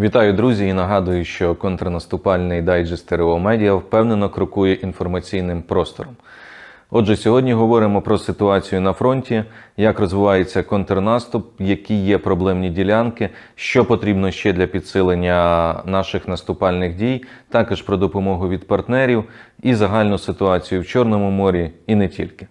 Вітаю, друзі, і нагадую, що контрнаступальний дайджест РО Медіа впевнено крокує інформаційним простором. Отже, сьогодні говоримо про ситуацію на фронті, як розвивається контрнаступ, які є проблемні ділянки, що потрібно ще для підсилення наших наступальних дій, також про допомогу від партнерів і загальну ситуацію в Чорному морі і не тільки.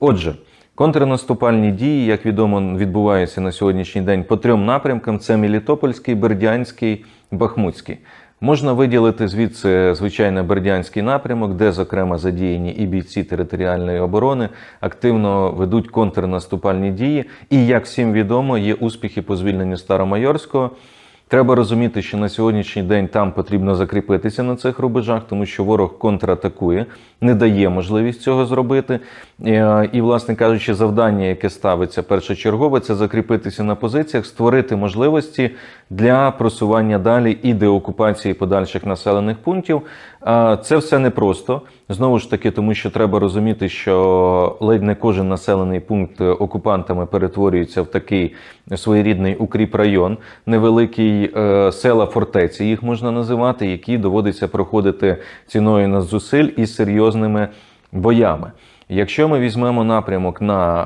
Отже, контрнаступальні дії, як відомо, відбуваються на сьогоднішній день по трьом напрямкам: це Мелітопольський, Бердянський, Бахмутський. Можна виділити звідси звичайно Бердянський напрямок, де, зокрема, задіяні і бійці територіальної оборони активно ведуть контрнаступальні дії. І як всім відомо, є успіхи по звільненню Старомайорського. Треба розуміти, що на сьогоднішній день там потрібно закріпитися на цих рубежах, тому що ворог контратакує, не дає можливість цього зробити. Е, І, власне кажучи, завдання, яке ставиться першочергове, це закріпитися на позиціях, створити можливості для просування далі і деокупації подальших населених пунктів. Це все непросто. Знову ж таки, тому що треба розуміти, що ледь не кожен населений пункт окупантами перетворюється в такий своєрідний укріп район, невеликий е, села фортеці, їх можна називати, які доводиться проходити ціною на зусиль і серйозними боями. Якщо ми візьмемо напрямок на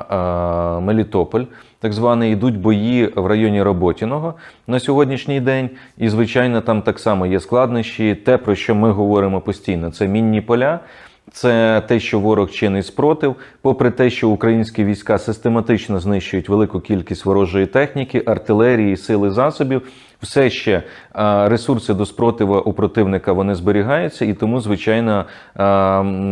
е, Мелітополь, так званий, йдуть бої в районі Роботіного на сьогоднішній день, і звичайно, там так само є складнощі. Те, про що ми говоримо постійно, це мінні поля. Це те, що ворог чинить спротив, попри те, що українські війська систематично знищують велику кількість ворожої техніки, артилерії, сили засобів, все ще ресурси до спротива у противника вони зберігаються, і тому, звичайно,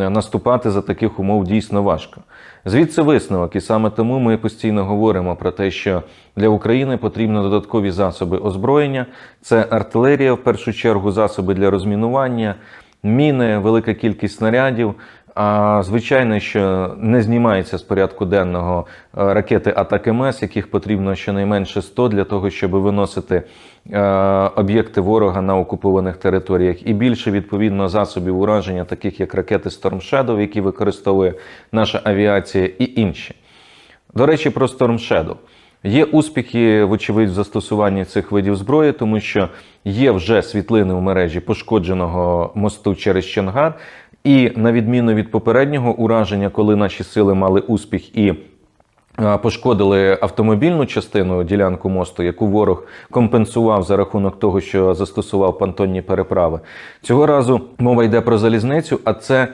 наступати за таких умов дійсно важко. Звідси висновок, і саме тому ми постійно говоримо про те, що для України потрібно додаткові засоби озброєння. Це артилерія, в першу чергу, засоби для розмінування міни, велика кількість снарядів. А звичайно, що не знімається з порядку денного е, ракети АТАК-МС, яких потрібно щонайменше 100 для того, щоб виносити е, об'єкти ворога на окупованих територіях, і більше відповідно засобів ураження, таких як ракети Storm Shadow, які використовує наша авіація, і інші. До речі, про Storm Shadow. Є успіхи, вочевидь, в застосуванні цих видів зброї, тому що є вже світлини в мережі пошкодженого мосту через Чонгар. І на відміну від попереднього ураження, коли наші сили мали успіх і пошкодили автомобільну частину ділянку мосту, яку ворог компенсував за рахунок того, що застосував понтонні переправи. Цього разу мова йде про залізницю, а це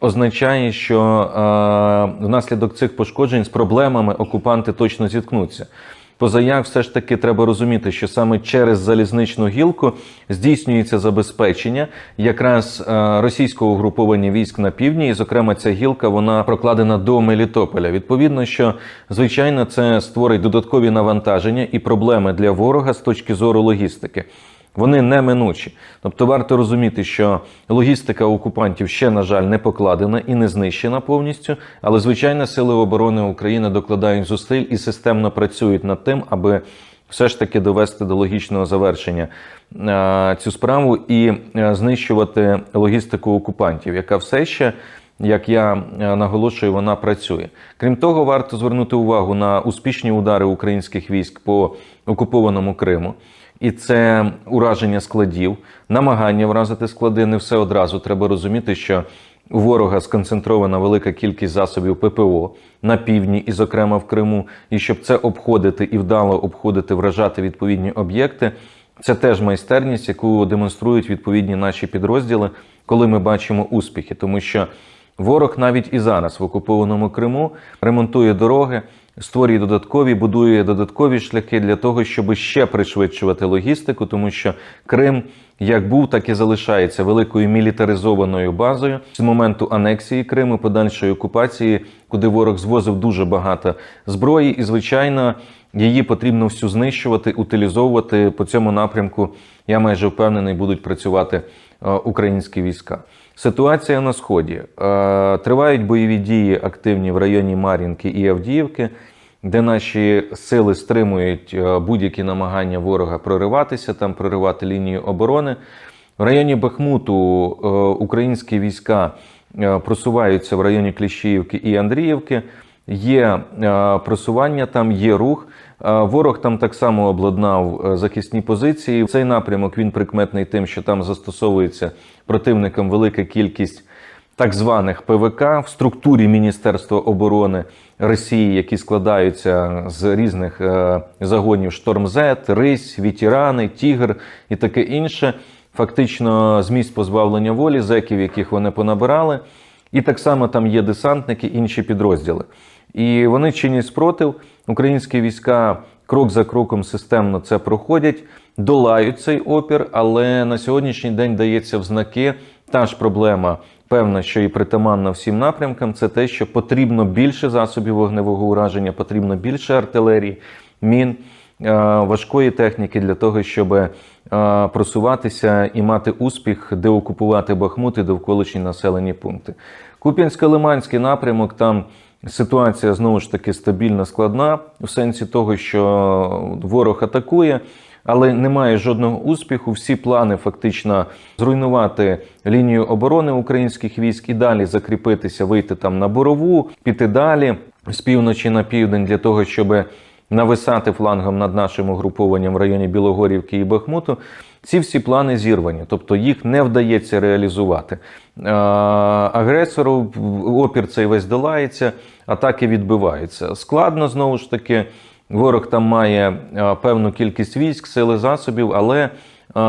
означає, що е, внаслідок цих пошкоджень з проблемами окупанти точно зіткнуться. Позаяк, все ж таки треба розуміти, що саме через залізничну гілку здійснюється забезпечення якраз е, російського угруповання військ на півдні, і, зокрема, ця гілка вона прокладена до Мелітополя. Відповідно, що звичайно це створить додаткові навантаження і проблеми для ворога з точки зору логістики. Вони неминучі. Тобто варто розуміти, що логістика окупантів ще, на жаль, не покладена і не знищена повністю. Але, звичайно, сили оборони України докладають зусиль і системно працюють над тим, аби все ж таки довести до логічного завершення е, цю справу і е, знищувати логістику окупантів, яка все ще. Як я е, наголошую, вона працює. Крім того, варто звернути увагу на успішні удари українських військ по окупованому Криму. І це ураження складів, намагання вразити склади. Не все одразу треба розуміти, що у ворога сконцентрована велика кількість засобів ППО на півдні, і, зокрема, в Криму. І щоб це обходити і вдало обходити, вражати відповідні об'єкти. Це теж майстерність, яку демонструють відповідні наші підрозділи, коли ми бачимо успіхи, тому що ворог навіть і зараз в окупованому Криму ремонтує дороги створює додаткові, будує додаткові шляхи для того, щоб ще пришвидшувати логістику, тому що Крим як був, так і залишається великою мілітаризованою базою з моменту анексії Криму, подальшої окупації, куди ворог звозив дуже багато зброї, і звичайно. Її потрібно всю знищувати, утилізовувати по цьому напрямку. Я майже впевнений, будуть працювати е, українські війська. Ситуація на сході е, тривають бойові дії активні в районі Мар'їнки і Авдіївки, де наші сили стримують е, будь-які намагання ворога прориватися, там проривати лінію оборони. В районі Бахмуту українські війська просуваються в районі Кліщіївки і Андріївки. Є просування, там є рух. Ворог там так само обладнав е, захисні позиції. Цей напрямок він прикметний тим, що там застосовується противникам велика кількість так званих ПВК в структурі Міністерства оборони Росії, які складаються з різних е, загонів Штормзет, Рись, Вітірани, Тігр і таке інше. Фактично з місць позбавлення волі, зеків, яких вони понабирали. І так само там є десантники, інші підрозділи. І вони чинять спротив. Українські війська крок за кроком системно це проходять, долають цей опір, але на сьогоднішній день дається в знаки та ж проблема, певна, що і притаманна всім напрямкам, це те, що потрібно більше засобів вогневого ураження, потрібно більше артилерії, мін, е, важкої техніки для того, щоб е, просуватися і мати успіх, де окупувати Бахмут і довколишні населені пункти. Куп'янсько-Лиманський напрямок там. Ситуація знову ж таки стабільно складна, в сенсі того, що ворог атакує, але немає жодного успіху. Всі плани фактично зруйнувати лінію оборони українських військ і далі закріпитися, вийти там на борову, піти далі з півночі на південь для того, щоб нависати флангом над нашим угрупованням в районі Білогорівки і Бахмуту. Ці всі плани зірвані, тобто їх не вдається реалізувати. Е, Агресору опір цей весь долається, атаки відбиваються. Складно знову ж таки. Ворог там має е, певну кількість військ, сили засобів, але е,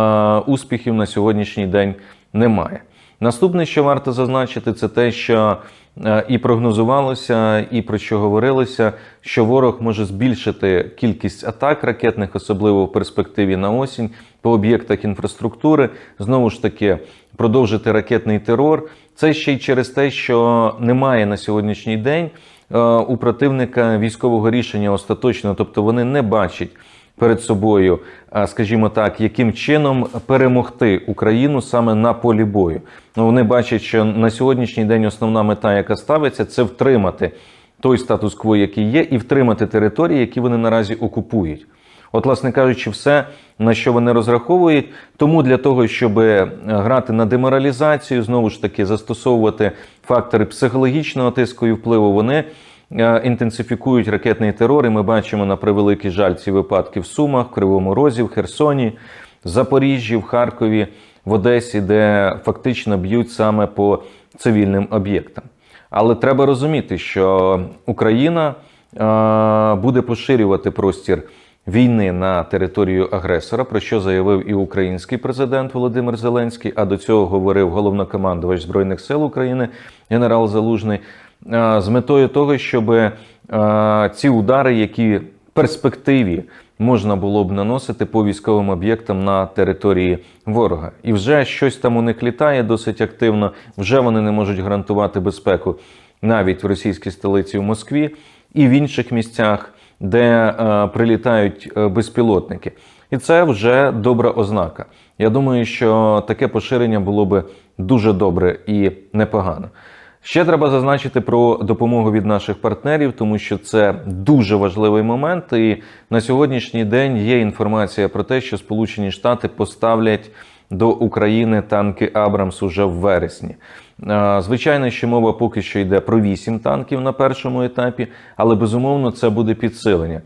успіхів на сьогоднішній день немає. Наступне, що варто зазначити, це те, що е, і прогнозувалося, і про що говорилося, що ворог може збільшити кількість атак ракетних, особливо в перспективі на осінь, по об'єктах інфраструктури, знову ж таки, продовжити ракетний терор. Це ще й через те, що немає на сьогоднішній день е, у противника військового рішення остаточно, тобто вони не бачать перед собою, е, скажімо так, яким чином перемогти Україну саме на полі бою. Ну, Вони бачать, що на сьогоднішній день основна мета, яка ставиться, це втримати той статус-кво, який є, і втримати території, які вони наразі окупують. От, власне кажучи, все, на що вони розраховують. Тому для того, щоб е, грати на деморалізацію, знову ж таки застосовувати фактори психологічного тиску і впливу, вони інтенсифікують ракетний терор. І ми бачимо на превеликий жаль ці випадки в Сумах, в Кривому Розі, в Херсоні, в Запоріжжі, в Харкові, в Одесі, де фактично б'ють саме по цивільним об'єктам. Але треба розуміти, що Україна е, буде поширювати простір війни на територію агресора, про що заявив і український президент Володимир Зеленський, а до цього говорив головнокомандувач Збройних сил України генерал Залужний, е, з метою того, щоб е, ці удари, які в перспективі можна було б наносити по військовим об'єктам на території ворога, і вже щось там у них літає досить активно. Вже вони не можуть гарантувати безпеку навіть в російській столиці в Москві і в інших місцях де е, прилітають е, безпілотники. І це вже добра ознака. Я думаю, що таке поширення було би дуже добре і непогано. Ще треба зазначити про допомогу від наших партнерів, тому що це дуже важливий момент. І на сьогоднішній день є інформація про те, що Сполучені Штати поставлять до України танки Абрамс уже в вересні. Звичайно, що мова поки що йде про 8 танків на першому етапі, але безумовно це буде підсилення.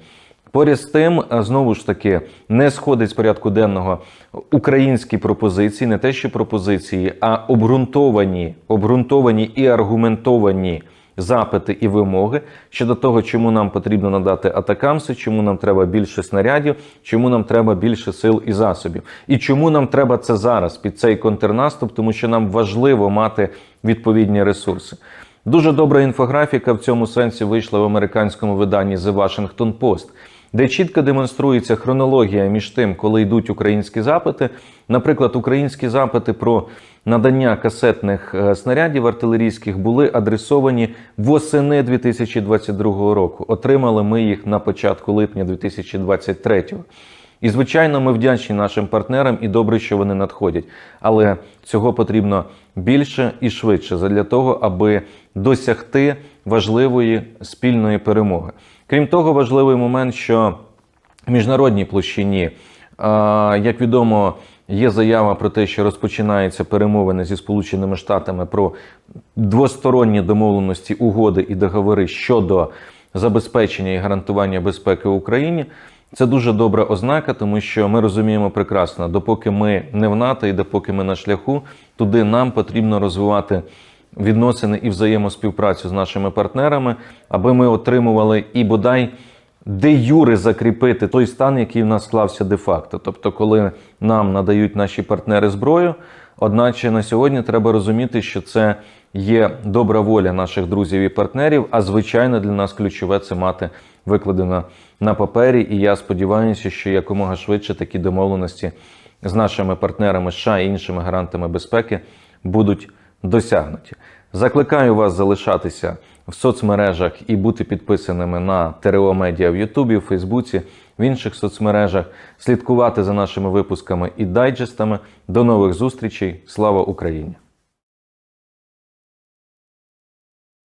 Поряд з тим, знову ж таки, не сходить з порядку денного українські пропозиції, не те, що пропозиції, а обґрунтовані, обґрунтовані і аргументовані запити і вимоги щодо того, чому нам потрібно надати атакамси, чому нам треба більше снарядів, чому нам треба більше сил і засобів, і чому нам треба це зараз під цей контрнаступ, тому що нам важливо мати відповідні ресурси. Дуже добра інфографіка в цьому сенсі вийшла в американському виданні The Washington Post, де чітко демонструється хронологія між тим, коли йдуть українські запити. Наприклад, українські запити про надання касетних е, снарядів артилерійських були адресовані восени 2022 року. Отримали ми їх на початку липня 2023 і, звичайно, ми вдячні нашим партнерам і добре, що вони надходять. Але цього потрібно більше і швидше для того, аби досягти важливої спільної перемоги. Крім того, важливий момент, що в міжнародній площині, як відомо, є заява про те, що розпочинаються перемовини зі Сполученими Штатами про двосторонні домовленості, угоди і договори щодо забезпечення і гарантування безпеки в Україні. Це дуже добра ознака, тому що ми розуміємо прекрасно, допоки ми не в НАТО і допоки ми на шляху, туди нам потрібно розвивати відносини і взаємоспівпрацю з нашими партнерами, аби ми отримували і бодай де юри закріпити той стан, який в нас склався де-факто. Тобто, коли нам надають наші партнери зброю, одначе на сьогодні треба розуміти, що це є добра воля наших друзів і партнерів. А звичайно, для нас ключове це мати викладено на папері. І я сподіваюся, що якомога швидше такі домовленості з нашими партнерами США і іншими гарантами безпеки будуть досягнуті. Закликаю вас залишатися в соцмережах і бути підписаними на ТРО Медіа в Ютубі, в Фейсбуці, в інших соцмережах, слідкувати за нашими випусками і дайджестами. До нових зустрічей. Слава Україні!